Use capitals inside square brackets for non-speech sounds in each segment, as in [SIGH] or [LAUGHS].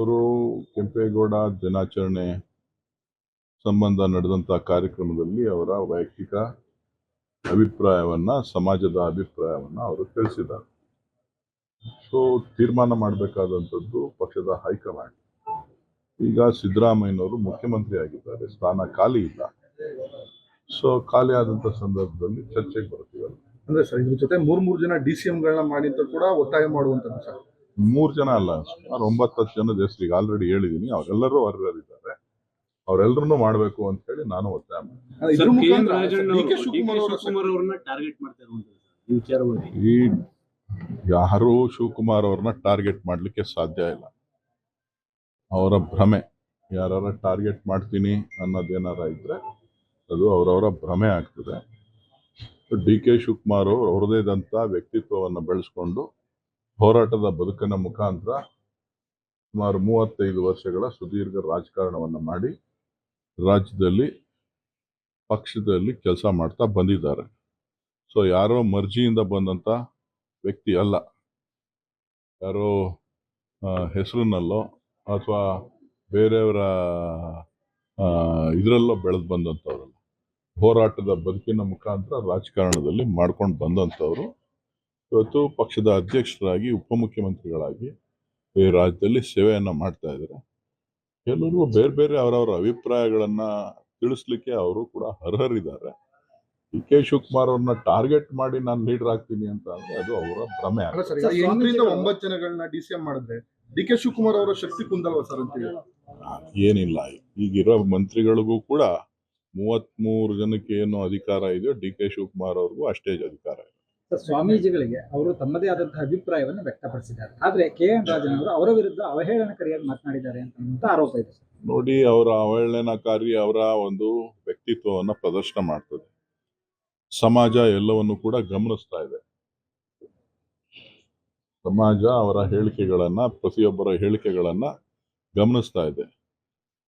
ಅವರು ಕೆಂಪೇಗೌಡ ದಿನಾಚರಣೆ ಸಂಬಂಧ ನಡೆದಂಥ ಕಾರ್ಯಕ್ರಮದಲ್ಲಿ ಅವರ ವೈಯಕ್ತಿಕ ಅಭಿಪ್ರಾಯವನ್ನ, ಸಮಾಜದ ಅಭಿಪ್ರಾಯವನ್ನ ಅವರು ತಿಳಿಸಿದ್ದಾರೆ. ಸೊ ತೀರ್ಮಾನ ಮಾಡಬೇಕಾದಂಥದ್ದು ಪಕ್ಷದ ಹೈಕಮಾಂಡ್. ಈಗ ಸಿದ್ದರಾಮಯ್ಯನವರು ಮುಖ್ಯಮಂತ್ರಿ ಆಗಿದ್ದಾರೆ. ಸ್ಥಾನ ಖಾಲಿ ಇಲ್ಲ. ಸೊ ಖಾಲಿ ಆದಂಥ ಸಂದರ್ಭದಲ್ಲಿ ಚರ್ಚೆಗೆ ಬರ್ತೀವಲ್ಲ. ಅಂದ್ರೆ ಸರ್ ಇದ್ರ ಜೊತೆ ಮೂರ್ ಮೂರು ಜನ ಡಿ ಸಿ ಗಳನ್ನ ಮಾಡಿ ಅಂತ ಕೂಡ ಒತ್ತಾಯ ಮಾಡುವಂತದ್ದು ಸರ್. ಮೂರು ಜನ ಅಲ್ಲ ಸುಮಾರು ಒಂಬತ್ತು ಹತ್ತು ಜನ ಹೆಸರಿಗೆ ಆಲ್ರೆಡಿ ಹೇಳಿದ್ದೀನಿ ಅವರೆಲ್ಲರೂ ಅರ್ಹರಿದ್ದಾರೆ. ಅವರೆಲ್ಲರನ್ನೂ ಮಾಡಬೇಕು ಅಂತ ಹೇಳಿ ನಾನು ಒತ್ತಾಯ ಮಾಡ್ತೀನಿ. ಈ ಯಾರೂ ಶಿವಕುಮಾರ್ ಅವ್ರನ್ನ ಟಾರ್ಗೆಟ್ ಮಾಡಲಿಕ್ಕೆ ಸಾಧ್ಯ ಇಲ್ಲ. ಅವರ ಭ್ರಮೆ ಯಾರ ಟಾರ್ಗೆಟ್ ಮಾಡ್ತೀನಿ ಅನ್ನೋದೇನಾರ ಇದ್ರೆ ಅದು ಅವರವರ ಭ್ರಮೆ ಆಗ್ತದೆ. ಡಿ ಕೆ ಶಿವಕುಮಾರ್ ಅವರು ಅವ್ರದೇ ಇದ್ದಂಥ ವ್ಯಕ್ತಿತ್ವವನ್ನು ಬೆಳೆಸ್ಕೊಂಡು ಹೋರಾಟದ ಬದುಕಿನ ಮುಖಾಂತರ ಸುಮಾರು ಮೂವತ್ತೈದು ವರ್ಷಗಳ ಸುದೀರ್ಘ ರಾಜಕಾರಣವನ್ನು ಮಾಡಿ ರಾಜ್ಯದಲ್ಲಿ, ಪಕ್ಷದಲ್ಲಿ ಕೆಲಸ ಮಾಡ್ತಾ ಬಂದಿದ್ದಾರೆ. ಸೊ ಯಾರೋ ಮರ್ಜಿಯಿಂದ ಬಂದಂಥ ವ್ಯಕ್ತಿ ಅಲ್ಲ. ಯಾರೋ ಹೆಸರಿನಲ್ಲೋ ಅಥವಾ ಬೇರೆಯವರ ಇದರಲ್ಲೋ ಬೆಳೆದು ಬಂದಂಥವ್ರಲ್ಲ ಹೋರಾಟದ ಬದುಕಿನ ಮುಖಾಂತರ ರಾಜಕಾರಣದಲ್ಲಿ ಮಾಡ್ಕೊಂಡು ಬಂದಂಥವ್ರು ಇವತ್ತು ಪಕ್ಷದ ಅಧ್ಯಕ್ಷರಾಗಿ ಉಪಮುಖ್ಯಮಂತ್ರಿಗಳಾಗಿ ಈ ರಾಜ್ಯದಲ್ಲಿ ಸೇವೆಯನ್ನು ಮಾಡ್ತಾ ಇದ್ದಾರೆ. ಕೆಲವರು ಬೇರೆ ಬೇರೆ ಅವರವರ ಅಭಿಪ್ರಾಯಗಳನ್ನು ತಿಳಿಸ್ಲಿಕ್ಕೆ ಅವರು ಕೂಡ ಅರ್ಹರಿದ್ದಾರೆ. ಡಿ ಕೆ ಶಿವಕುಮಾರ್ ಅವ್ರನ್ನ ಟಾರ್ಗೆಟ್ ಮಾಡಿ ನಾನು ಲೀಡರ್ ಆಗ್ತೀನಿ ಅಂತ ಅಂದ್ರೆ ಅದು ಅವರ ಭ್ರಮೆ ಎಂಟರಿಂದ ಒಂಬತ್ತು ಜನಗಳನ್ನ ಡಿ ಸಿ ಎಂ ಮಾಡಿದ್ರೆ ಡಿ ಕೆ ಶಿವಕುಮಾರ್ ಅವರ ಶಕ್ತಿ ಕುಂದಲ್ವಾ ಸರ್ ಅಂತ ಏನಿಲ್ಲ ಈಗಿರೋ ಮಂತ್ರಿಗಳಿಗೂ ಕೂಡ ಮೂವತ್ಮೂರು ಜನಕ್ಕೆ ಏನು ಅಧಿಕಾರ ಇದೆಯೋ ಡಿ ಕೆ ಶಿವಕುಮಾರ್ ಅವ್ರಿಗೂ ಅಷ್ಟೇ ಅಧಿಕಾರ ಇದೆ. ಸ್ವಾಮೀಜಿಗಳಿಗೆ ಅವರು ತಮ್ಮದೇ ಆದಂತಹ ಅಭಿಪ್ರಾಯವನ್ನು ವ್ಯಕ್ತಪಡಿಸಿದ್ದಾರೆ. ಆದ್ರೆ ಕೆ ಎನ್ ರಾಜನ್ ಅವರು ಅವರ ವಿರುದ್ಧ ಅವಹೇಳನಕಾರಿಯಾಗಿ ಮಾತನಾಡಿದ್ದಾರೆ ಅಂತ ಆರೋಪ ಇದೆ. ನೋಡಿ, ಅವರ ಅವಹೇಳನಕಾರಿ ಅವರ ಒಂದು ವ್ಯಕ್ತಿತ್ವವನ್ನು ಪ್ರದರ್ಶನ ಮಾಡ್ತದೆ. ಸಮಾಜ ಎಲ್ಲವನ್ನು ಕೂಡ ಗಮನಿಸ್ತಾ ಇದೆ. ಸಮಾಜ ಅವರ ಹೇಳಿಕೆಗಳನ್ನ, ಪ್ರತಿಯೊಬ್ಬರ ಹೇಳಿಕೆಗಳನ್ನ ಗಮನಿಸ್ತಾ ಇದೆ.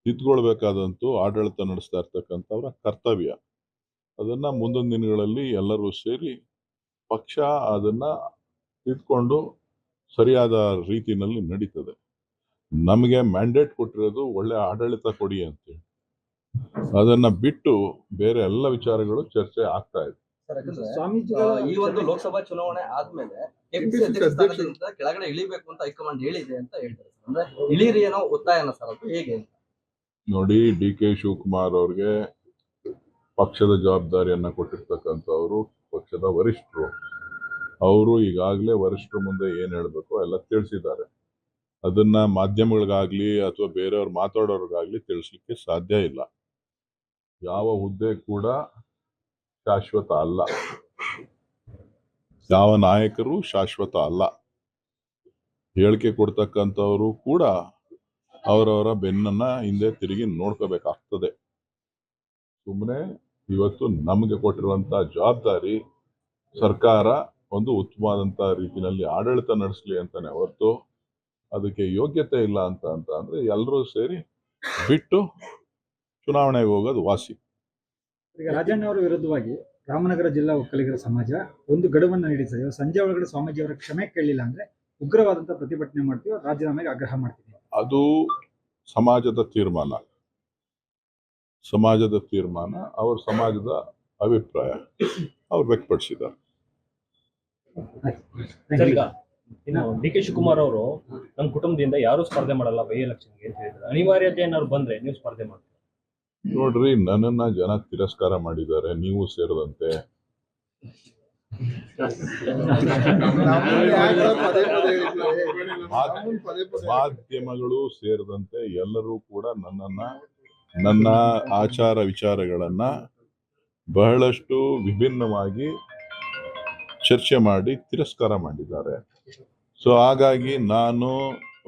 ತಿದ್ಕೊಳ್ಬೇಕಾದಂತೂ ಆಡಳಿತ ನಡೆಸ್ತಾ ಇರ್ತಕ್ಕಂಥವರ ಕರ್ತವ್ಯ. ಅದನ್ನ ಮುಂದಿನ ದಿನಗಳಲ್ಲಿ ಎಲ್ಲರೂ ಸೇರಿ ಪಕ್ಷ ಅದನ್ನ ಇಟ್ಕೊಂಡು ಸರಿಯಾದ ರೀತಿಯಲ್ಲಿ ನಡೀತದೆ. ನಮಗೆ ಮ್ಯಾಂಡೇಟ್ ಕೊಟ್ಟಿರೋದು ಒಳ್ಳೆ ಆಡಳಿತ ಕೊಡಿ ಅಂತೇಳಿ. ಅದನ್ನ ಬಿಟ್ಟು ಬೇರೆ ಎಲ್ಲ ವಿಚಾರಗಳು ಚರ್ಚೆ ಆಗ್ತಾ ಇದೆ. ಈ ಒಂದು ಲೋಕಸಭಾ ಚುನಾವಣೆ ಆದ್ಮೇಲೆ ಕೆಳಗಡೆ ಇಳಿಬೇಕು ಅಂತ ಹೈಕಮಾಂಡ್ ಹೇಳಿದೆ ಅಂತ ಹೇಳ್ತಾರೆ ಸರ್. ಅಂದ್ರೆ ಇಳೀರಿ ಏನೋ ಒತ್ತಾಯನ ಸರ್ ಅದು ಹೇಗೆ? ನೋಡಿ ಡಿ ಕೆ ಶಿವಕುಮಾರ್ ಅವ್ರಿಗೆ ಪಕ್ಷದ ಜವಾಬ್ದಾರಿಯನ್ನ ಕೊಟ್ಟಿರ್ತಕ್ಕಂಥವ್ರು ಪಕ್ಷದ ವರಿಷ್ಠರು. ಅವರು ಈಗಾಗಲೇ ವರಿಷ್ಠರ ಮುಂದೆ ಏನ್ ಹೇಳಬೇಕು ಎಲ್ಲ ತಿಳಿಸಿದ್ದಾರೆ. ಅದನ್ನ ಮಾಧ್ಯಮಗಳಿಗಾಗ್ಲಿ ಅಥವಾ ಬೇರೆಯವ್ರು ಮಾತಾಡೋರಿಗಾಗ್ಲಿ ತಿಳಿಸ್ಲಿಕ್ಕೆ ಸಾಧ್ಯ ಇಲ್ಲ. ಯಾವ ಹುದ್ದೆ ಕೂಡ ಶಾಶ್ವತ ಅಲ್ಲ. ಯಾವ ನಾಯಕರು ಶಾಶ್ವತ ಅಲ್ಲ. ಹೇಳಿಕೆ ಕೊಡ್ತಕ್ಕಂಥವ್ರು ಕೂಡ ಅವರವರ ಬೆನ್ನನ್ನ ಹಿಂದೆ ತಿರುಗಿ ನೋಡ್ಕೋಬೇಕಾಗ್ತದೆ. ಸುಮ್ಮನೆ ಇವತ್ತು ನಮಗೆ ಕೊಟ್ಟಿರುವಂತ ಜವಾಬ್ದಾರಿ ಸರ್ಕಾರ ಒಂದು ಉತ್ತಮವಾದಂಥ ರೀತಿಯಲ್ಲಿ ಆಡಳಿತ ನಡೆಸಲಿ ಅಂತಾನೆ. ಹೊರತು ಅದಕ್ಕೆ ಯೋಗ್ಯತೆ ಇಲ್ಲ ಅಂತ ಅಂತ ಅಂದ್ರೆ ಎಲ್ಲರೂ ಸೇರಿ ಬಿಟ್ಟು ಚುನಾವಣೆಗೆ ಹೋಗೋದು ವಾಸಿ. ಈಗ ರಾಜಣ್ಣ ಅವರ ವಿರುದ್ಧವಾಗಿ ರಾಮನಗರ ಜಿಲ್ಲಾ ಒಕ್ಕಲಿಗರ ಸಮಾಜ ಒಂದು ಗಡುವನ್ನು ನೀಡಿದ್ದಾರೆ ಸಂಜೆ ಒಳಗಡೆ ಸ್ವಾಮೀಜಿ ಅವರ ಕ್ಷಮೆ ಕೇಳಿಲ್ಲ ಅಂದ್ರೆ ಉಗ್ರವಾದಂತಹ ಪ್ರತಿಭಟನೆ ಮಾಡ್ತೀವಿ ರಾಜೀನಾಮೆಗೆ ಆಗ್ರಹ ಮಾಡ್ತೀವಿ. ಅದು ಸಮಾಜದ ತೀರ್ಮಾನ. ಸಮಾಜದ ತೀರ್ಮಾನ ಅವ್ರ ಸಮಾಜದ ಅಭಿಪ್ರಾಯ ಅವ್ರು ವ್ಯಕ್ತಪಡಿಸಿದ್ದಾರೆ. ಸರ್ ಈಗ ಇನ್ನು ಡಿ ಕೆ ಶಿವಕುಮಾರ್ ಅವರು ನಮ್ಮ ಕುಟುಂಬದಿಂದ ಯಾರು ಸ್ಪರ್ಧೆ ಮಾಡಲ್ಲ ಬೈ ಎಲೆಕ್ಷನ್ಗೆ ಅಂತ ಹೇಳಿದ್ರು. ಅನಿವಾರ್ಯತೆ ಏನಾದ್ರು ಬಂದ್ರೆ ನೀವು ಸ್ಪರ್ಧೆ ಮಾಡ್ತೀರಾ? ನೋಡ್ರಿ ನನ್ನನ್ನ ಜನ ತಿರಸ್ಕಾರ ಮಾಡಿದ್ದಾರೆ ನೀವು ಸೇರಿದಂತೆ. ಮಾಧ್ಯಮಗಳು ಸೇರಿದಂತೆ ಎಲ್ಲರೂ ಕೂಡ ನನ್ನನ್ನ ನನ್ನ ಆಚಾರ ವಿಚಾರಗಳನ್ನ ಬಹಳಷ್ಟು ವಿಭಿನ್ನವಾಗಿ ಚರ್ಚೆ ಮಾಡಿ ತಿರಸ್ಕಾರ ಮಾಡಿದ್ದಾರೆ. ಸೊ ಹಾಗಾಗಿ ನಾನು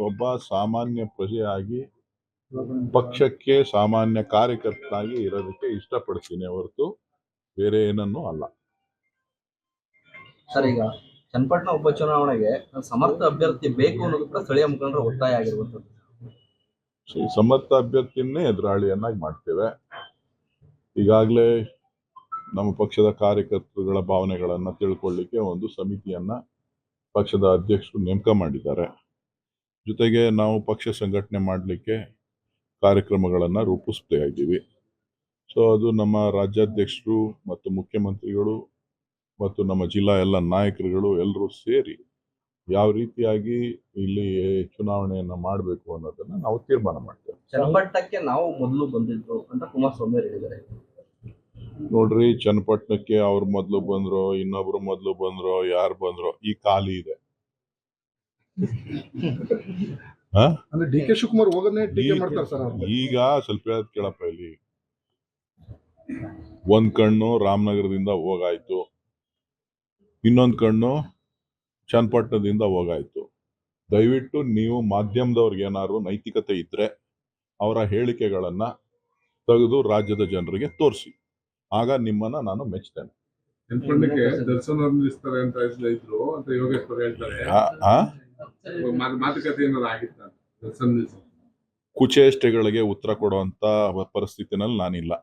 ಒಬ್ಬ ಸಾಮಾನ್ಯ ಪ್ರಜೆಯಾಗಿ ಪಕ್ಷಕ್ಕೆ ಸಾಮಾನ್ಯ ಕಾರ್ಯಕರ್ತನಾಗಿ ಇರೋದಕ್ಕೆ ಇಷ್ಟಪಡ್ತೀನಿ ಹೊರತು ಬೇರೆ ಏನನ್ನೂ ಅಲ್ಲ. ಸರ್ ಈಗ ಚನ್ನಪಟ್ಟಣ ಉಪಚುನಾವಣೆಗೆ ಸಮರ್ಥ ಅಭ್ಯರ್ಥಿ ಬೇಕು ಅನ್ನೋದು ಕೂಡ ಸ್ಥಳೀಯ ಮುಖಂಡರ ಒತ್ತಾಯ ಆಗಿರುವಂಥದ್ದು. ಸಮರ್ಥ ಅಭ್ಯರ್ಥಿಯನ್ನೇ ಎದುರಾಳಿಯನ್ನಾಗಿ ಮಾಡ್ತೇವೆ. ಈಗಾಗಲೇ ನಮ್ಮ ಪಕ್ಷದ ಕಾರ್ಯಕರ್ತರುಗಳ ಭಾವನೆಗಳನ್ನು ತಿಳ್ಕೊಳ್ಳಿಕ್ಕೆ ಒಂದು ಸಮಿತಿಯನ್ನ ಪಕ್ಷದ ಅಧ್ಯಕ್ಷರು ನೇಮಕ ಮಾಡಿದ್ದಾರೆ. ಜೊತೆಗೆ ನಾವು ಪಕ್ಷ ಸಂಘಟನೆ ಮಾಡಲಿಕ್ಕೆ ಕಾರ್ಯಕ್ರಮಗಳನ್ನು ರೂಪಿಸ್ತಾ ಇದ್ದೀವಿ. ಸೊ ಅದು ನಮ್ಮ ರಾಜ್ಯಾಧ್ಯಕ್ಷರು ಮತ್ತು ಮುಖ್ಯಮಂತ್ರಿಗಳು ಮತ್ತು ನಮ್ಮ ಜಿಲ್ಲಾ ಎಲ್ಲ ನಾಯಕರುಗಳು ಎಲ್ಲರೂ ಸೇರಿ ಯಾವ ರೀತಿಯಾಗಿ ಇಲ್ಲಿ ಚುನಾವಣೆಯನ್ನು ಮಾಡಬೇಕು ಅನ್ನೋದನ್ನ ನಾವು ತೀರ್ಮಾನ ಮಾಡ್ತೇವೆ. ಚನ್ನಪಟ್ಟಣಕ್ಕೆ ನಾವು ಮೊದಲು ಬಂದಿದ್ದು ಅಂತ ಕುಮಾರಸ್ವಾಮಿ ಹೇಳಿದ್ದಾರೆ. ನೋಡ್ರಿ ಚನ್ನಪಟ್ಟಣಕ್ಕೆ ಅವ್ರು ಮೊದಲು ಬಂದ್ರು ಇನ್ನೊಬ್ರು ಮೊದಲು ಬಂದ್ರು ಯಾರು ಬಂದ್ರು ಈ ಖಾಲಿ ಇದೆ. [LAUGHS] ಅಂದ್ರೆ ಡಿ ಕೆ ಶಿವಕುಮಾರ್ ಹೋಗೋದನ್ನೇ ಟೀಕೆ ಮಾಡ್ತಾರೆ ಸರ್ ಅವ್ರು. ಈಗ ಸ್ವಲ್ಪ ಹೇಳೋದ್ ಕೇಳಪ್ಪ ಇಲ್ಲಿ. ಒಂದ್ ಕಣ್ಣು ರಾಮನಗರದಿಂದ ಹೋಗಾಯ್ತು. ಇನ್ನೊಂದ್ ಕಣ್ಣು ಚನ್ನಪಟ್ಟಣದಿಂದ ಹೋಗಾಯ್ತು. ದಯವಿಟ್ಟು ನೀವು ಮಾಧ್ಯಮದವ್ರಿಗೆ ಏನಾದ್ರು ನೈತಿಕತೆ ಇದ್ರೆ ಅವರ ಹೇಳಿಕೆಗಳನ್ನ ತೆಗೆದು ರಾಜ್ಯದ ಜನರಿಗೆ ತೋರಿಸಿ. ಆಗ ನಿಮ್ಮನ್ನ ನಾನು ಮೆಚ್ತೇನೆ. ಚನ್ನಪಟ್ಟಣಕ್ಕೆ ದರ್ಶನ್ ಅವ್ರು ನಿಲ್ಲಿಸ್ತಾರೆ ಅಂತ ಇದ್ರು ಅಂತ ಯೋಗೇಶ್ವರ್ ಹೇಳ್ತಾರೆ? ಮಾತುಕತೆ ಏನಾದ್ರು ಆಗಿತ್ತ? ದರ್ಶನ್ ಕುಚೇಷ್ಟೆಗಳಿಗೆ ಉತ್ತರ ಕೊಡುವಂತ ಪರಿಸ್ಥಿತಿನಲ್ಲಿ ನಾನಿಲ್ಲ.